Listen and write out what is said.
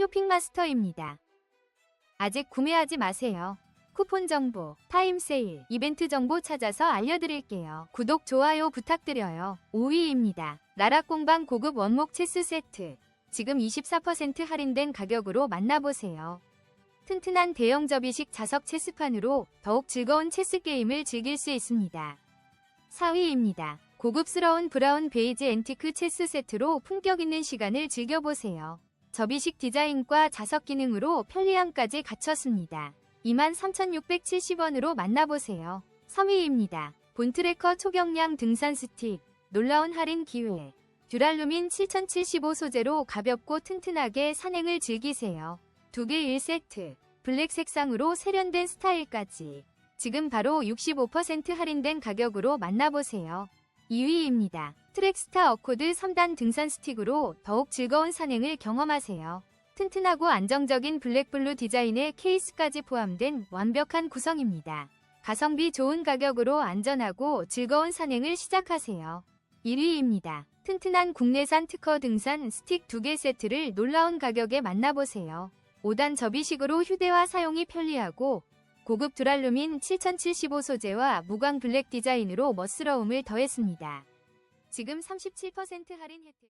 쇼핑마스터입니다. 아직 구매하지 마세요. 쿠폰 정보, 타임 세일, 이벤트 정보 찾아서 알려드릴게요. 구독, 좋아요 부탁드려요. 5위입니다. 나락공방 고급 원목 체스 세트. 지금 24% 할인된 가격으로 만나보세요. 튼튼한 대형 접이식 자석 체스판으로 더욱 즐거운 체스 게임을 즐길 수 있습니다. 4위입니다. 고급스러운 브라운 베이지 앤티크 체스 세트로 품격 있는 시간을 즐겨보세요. 접이식 디자인과 자석 기능으로 편리함까지 갖췄습니다. 23,670원으로 만나보세요. 3위입니다. 본트래커 초경량 등산 스틱. 놀라운 할인 기회. 듀랄루민 7075 소재로 가볍고 튼튼하게 산행을 즐기세요. 2개 1세트. 블랙 색상으로 세련된 스타일까지. 지금 바로 65% 할인된 가격으로 만나보세요. 2위입니다. 트랙스타 어코드 3단 등산 스틱으로 더욱 즐거운 산행을 경험하세요. 튼튼하고 안정적인 블랙블루 디자인의 케이스까지 포함된 완벽한 구성입니다. 가성비 좋은 가격으로 안전하고 즐거운 산행을 시작하세요. 1위입니다. 튼튼한 국내산 특허 등산 스틱 2개 세트를 놀라운 가격에 만나보세요. 5단 접이식으로 휴대와 사용이 편리하고 고급 듀랄루민 7075 소재와 무광 블랙 디자인으로 멋스러움을 더했습니다. 지금 37% 할인 혜택